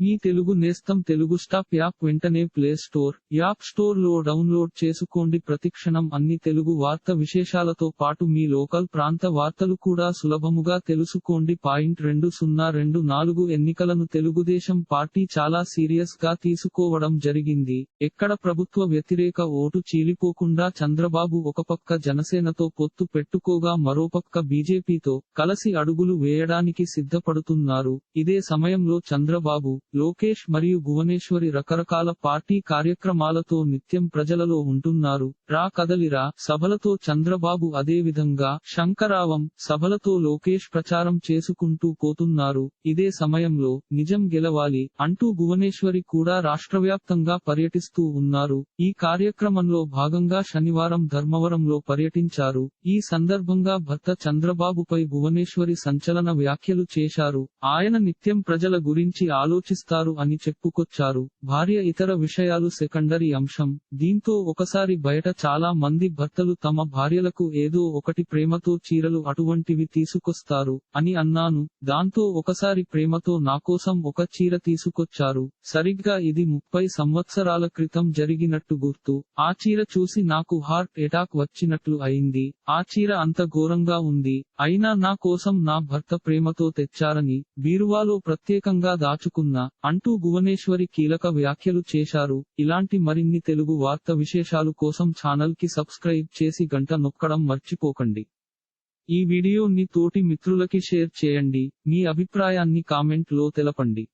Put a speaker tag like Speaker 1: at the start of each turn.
Speaker 1: మీ తెలుగు నేస్తం Telugu stop app వెంటనే play store app స్టోర్లో డౌన్లోడ్ చేసుకోండి. ప్రతిక్షణం అన్ని తెలుగు వార్త విశేషాలతో పాటు మీ లోకల్ ప్రాంత వార్తలు కూడా సులభముగా తెలుసుకోండి. పాయింట్ రెండు సున్నా రెండు నాలుగు ఎన్నికలను తెలుగుదేశం పార్టీ చాలా సీరియస్గా తీసుకోవడం జరిగింది. ఎక్కడ ప్రభుత్వ వ్యతిరేక ఓటు చీలిపోకుండా చంద్రబాబు ఒకపక్క జనసేనతో పొత్తు పెట్టుకోగా మరోపక్క బీజేపీతో కలసి అడుగులు వేయడానికి సిద్ధపడుతున్నారు. ఇదే సమయంలో చంద్రబాబు లోకేష్ మరియు భువనేశ్వరి రకరకాల పార్టీ కార్యక్రమాలతో నిత్యం ప్రజలలో ఉంటున్నారు. రా కదలిరా సభలతో చంద్రబాబు అదేవిధంగా శంకరావం సభలతో లోకేష్ ప్రచారం చేసుకుంటూ పోతున్నారు. ఇదే సమయంలో నిజం గెలవాలి అంటూ భువనేశ్వరి కూడా రాష్ట్రవ్యాప్తంగా పర్యటిస్తూ ఉన్నారు. ఈ కార్యక్రమంలో భాగంగా శనివారం ధర్మవరంలో పర్యటించారు. ఈ సందర్భంగా భర్త చంద్రబాబుపై భువనేశ్వరి సంచలన వ్యాఖ్యలు చేశారు. ఆయన నిత్యం ప్రజల గురించి ఆలోచిస్తారు అని చెప్పుకొచ్చారు. భార్య ఇతర విషయాలు సెకండరీ అంశం. దీంతో ఒకసారి బయట చాలా మంది భర్తలు తమ భార్యలకు ఏదో ఒకటి ప్రేమతో చీరలు అటువంటివి తీసుకొస్తారు అని అన్నాను. దాంతో ఒకసారి ప్రేమతో నాకోసం ఒక చీర తీసుకొచ్చారు. సరిగ్గా ఇది ముప్పై సంవత్సరాల క్రితం జరిగినట్టు గుర్తు. ఆ చీర చూసి నాకు హార్ట్ ఎటాక్ వచ్చినట్లు అయింది. ఆ చీర అంత ఘోరంగా ఉంది. అయినా నా కోసం నా భర్త ప్రేమతో తెచ్చారని బీరువాలో ప్రత్యేకంగా దాచుకున్నా. అంటూ భువనేశ్వరి కీలక వ్యాఖ్యలు చేశారు. ఇలాంటి మరిన్ని తెలుగు వార్త విశేషాలు కోసం ఛానల్కి సబ్స్క్రైబ్ చేసి గంట నొక్కడం మర్చిపోకండి. ఈ వీడియోని తోటి మిత్రులకి షేర్ చేయండి. మీ అభిప్రాయాన్ని కామెంట్లో తెలపండి.